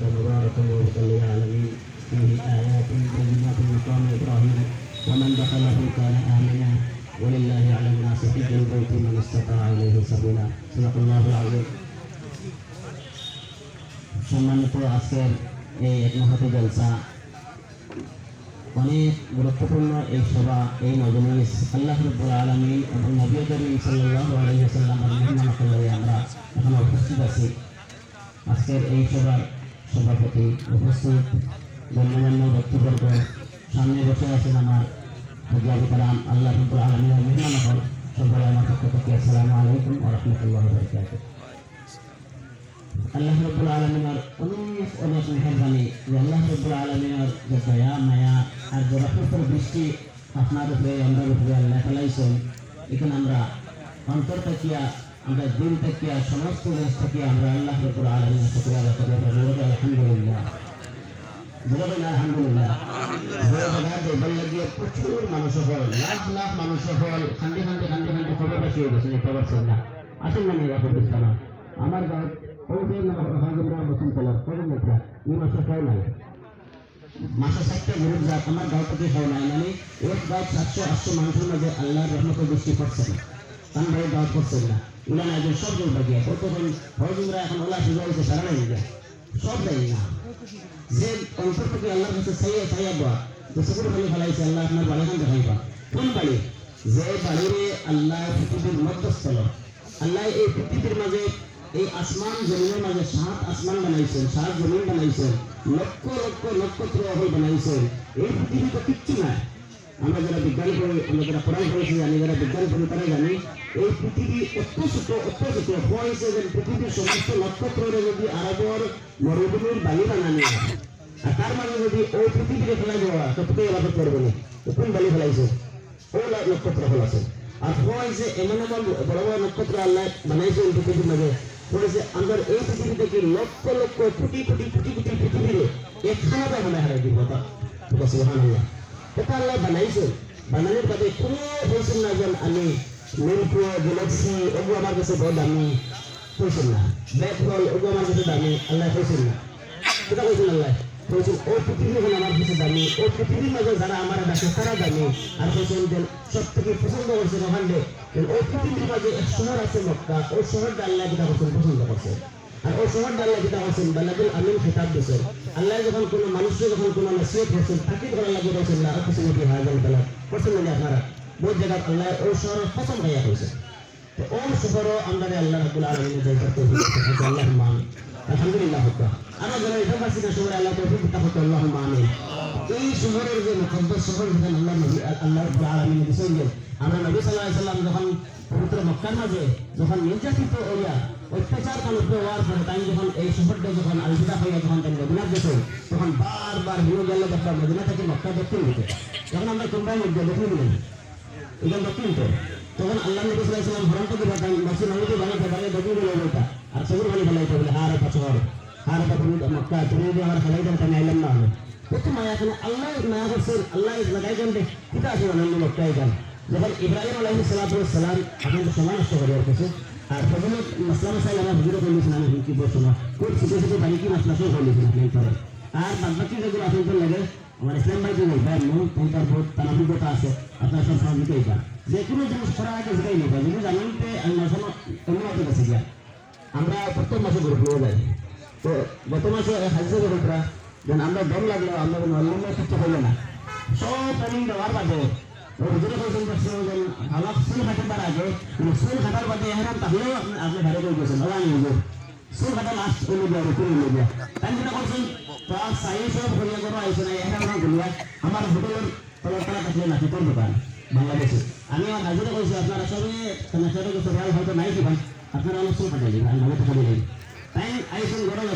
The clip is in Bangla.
مباركا وهدى للعالمين فيه آيات بينات مقام إبراهيم ومن دخله كان آمنا ولله على الناس حج البيت من استطاع إليه سبيلا صدق الله العظيم সম্মানিত আজকের এই একমহাতি জলসা অনেক গুরুত্বপূর্ণ এই সভা এই মজলিস আল্লাহ রব্বুল আলমী এবং নবী করিম সাল্লাল্লাহু আলাইহি ওয়াসাল্লামের মেহমানকে লয়ে আমরা এখানে উপস্থিত আছি আজকের এই সভার সভাপতি উপস্থিত। গণ্যমান্য ব্যক্তিবর্গ সামনে বসে আছেন আমার হজাবি কালাম আল্লাহ রব্বুল আলমীর মেহমান হল সবাই আমার পক্ষ থেকে আসসালামু আলাইকুম ওয়া রাহমাতুল্লাহি ওয়া বারাকাতুহু। আল্লাহ রব্বুল আলমিনের অনেক অনেক মেহরবানি। যে আল্লাহ রব্বুল আলমিনের যে দয়া, মায়া আর যে রহমতের বৃষ্টি আপনার উপরে আমরা উপরে আল্লাহ ফেলাইছেন, এখানে আমরা অন্তর থাকিয়া, আমরা দিন থাকিয়া, সমস্ত দেশ থাকিয়া আমরা আল্লাহ রব্বুল আলমিনের শুক্রিয়া আদায় করি। আলহামদুলিল্লাহ। বলবেন আলহামদুলিল্লাহ। বললে গিয়ে প্রচুর মানুষ হল লাখ লাখ মানুষ হল খান্ডি খান্ডি খান্ডি খান্ডি খবর বেশি হয়ে গেছে খবর ছিল না আসেন না মেয়েরা প্রতিষ্ঠান আমার গাঁও ওদের হাজরা বসুন চলার কবে মেয়েরা এই মাসে খাই নাই। মাসে সাতটা গ্রুপ যা আমার গাঁও থেকে খাওয়া নাই। মানে মানুষের মাঝে আল্লাহর রহমতের দৃষ্টি করছে না। কারণ ভাই গাঁও করছেন না। ওরা একজন সব জল বাগিয়া। কতক্ষণ হজুমরা এখন ওলা সুযোগ সারা নাই সব দেয় না। যে থেকে আল্লাহর কাছে ছাইয়া ছাইয়া দেওয়া যে শুকুর বাড়ি ফেলাইছে, আল্লাহ আপনার বাড়িখান দেখাইবা কোন বাড়ি? যে বাড়িরে আল্লাহ পৃথিবীর মধ্যস্থল আল্লাহ এই পৃথিবীর মাঝে, এই আসমান জমিনের লক্ষ লক্ষ নক্ষত্র বানাইছেন। এই পৃথিবী তো কিচ্ছু নাই। আমরা যারা বিজ্ঞান করি আমরা যারা কোরআন করেছি জানি যারা বিজ্ঞান করি তারা জানি, এই পৃথিবী অত্য ছোট অত্য ছোট হয়েছে যে পৃথিবীর সমস্ত নক্ষত্রের যদি আরবর মরুভূমির বালি বানানো হয় আর তার মানে যদি ওই পৃথিবীকে ফেলাই দেওয়া ততটাই আবাদত করবে না। কোন বালি ফেলাইছে? ও নক্ষত্র ফেলাছে আর হয়েছে এমন এমন বড় বড় নক্ষত্র আল্লাহ বানাইছে ওই পৃথিবীর মাঝে। বলেছে আমরা এই পৃথিবী থেকে লক্ষ লক্ষ কোটি কোটি কোটি কোটি পৃথিবীরে একখানা হারাই দিব তা সুবহানাল্লাহ। এটা আল্লাহ বানাইছে বানানোর বাদে কোনো বলছেন না যে আমি মিল্কো গ্যালাক্সি ওগুলো আমার কাছে বড় দামি কইছেন না ব্ল্যাক হোল ওগুলো আমার কাছে দামি আল্লাহ কইছেন না এটা কইছেন আল্লাহ কইছেন ও পৃথিবী হল আমার কাছে দামি ও পৃথিবীর মাঝে যারা আমার ডাকে তারা দামি আর কইছেন যে সব থেকে পছন্দ করছেন ওখানে ও পৃথিবীর মাঝে এক শহর আছে মক্কা ওই শহরটা আল্লাহ কিতা করছেন পছন্দ করছেন আর ওই শহরটা আল্লাহ কিতা করছেন বালাদুল আমিন খেতাব দিয়েছেন আল্লাহ যখন কোনো মানুষকে যখন কোনো নসিহত করছেন তাকে করার লাগে বলছেন না কিছু নাকি হাজার বেলা করছেন না আপনারা বহুত জায়গা আল্লাহ ওই শহরের প্রথম ভাইয়া হয়েছে। তো ওই শহরও আমরা আল্লাহ রাবুল আলমিনে যাই করতে আল্লাহ মান। আলহামদুলিল্লাহ হতো আমরা যারা পাচ্ছি না শহরে আল্লাহ তৌফিক দিতে হতো আল্লাহ মামিন এই শহরের যে মুকদ্দাস শহর যেখানে আল্লাহ নবী, আল্লাহ রাবুল আলমিনে দিয়েছেন, আমরা নবী সাল্লাহ সাল্লাম যখন পবিত্র মক্কার মাঝে যখন নির্যাতিত ওরিয়া অত্যাচার মানুষ হওয়ার পরে তাই যখন এই শহরটা যখন আলোচনা হইয়া যখন গেছে তখন বারবার ভিড় গেলে দেখলাম মদিনা থেকে মক্কা দক্ষিণ দিকে যখন আমরা তোমরা মধ্যে দক্ষিণ দিলেন এটা দক্ষিণ তো। তখন আল্লাহ নবী সাল্লাহ সাল্লাম ভরণ করতে পারতাম বাসি নবীকে বানাইতে পারে দক্ষিণ দিলে ওইটা আর সবুর বানি ফেলাইতে বলে হার একটা শহর হার একটা তুমি মক্কা, তুমি যদি আমার ফেলাই দেন তাহলে আইলাম না হলে। প্রথম মায়া আল্লাহ মায়া করছেন আল্লাহ লাগাই দেন কিতা আছে অনন্য মক্কায় যান যখন ইব্রাহিম আলাইহিস সালাম আপনাদের সময় নষ্ট করে আর কিছু, আর প্রথমে মশলা মশাইল আমার হুজুরে বলেছেন আমি কি বলছো কোন ছোটো ছোটো বাড়ি কি মশলা সব বলেছেন আপনি করে আর বাদ বাকি যেগুলো লাগে, আমার ইসলাম ভাই ভাই, মন পঞ্চাশ ভোট তার অভিজ্ঞতা আছে, আপনার সব সহযোগিতাই পান যে কোনো জিনিস করার আগে যেটাই নেই মাসে অনুমতি কাছে গিয়া। আমরা প্রত্যেক মাসে গ্রুপ নিয়ে যাই। তো গত মাসে হাজির যেন আমরা দম লাগল, আমরা কোনো অন্য হইল না। সব ট্রেনিং দেওয়ার বাদে হুজুরে বলছেন যে আমার ফুল কাটার আগে ফুল কাটার বাদে এহারাম তাহলেও আপনি ভালো করে গেছেন ওরা আমি হুজুর ফুল কাটা লাস্ট নিয়ে সব বাংলাদেশে। আমি আমার কইছি আপনারা সবে সবাই হয়তো নাই কি ভাই। আপনারা অনেক ফুল কাটাই দিন আমি ভালো কাটাই দিন তাই আইসেন গরম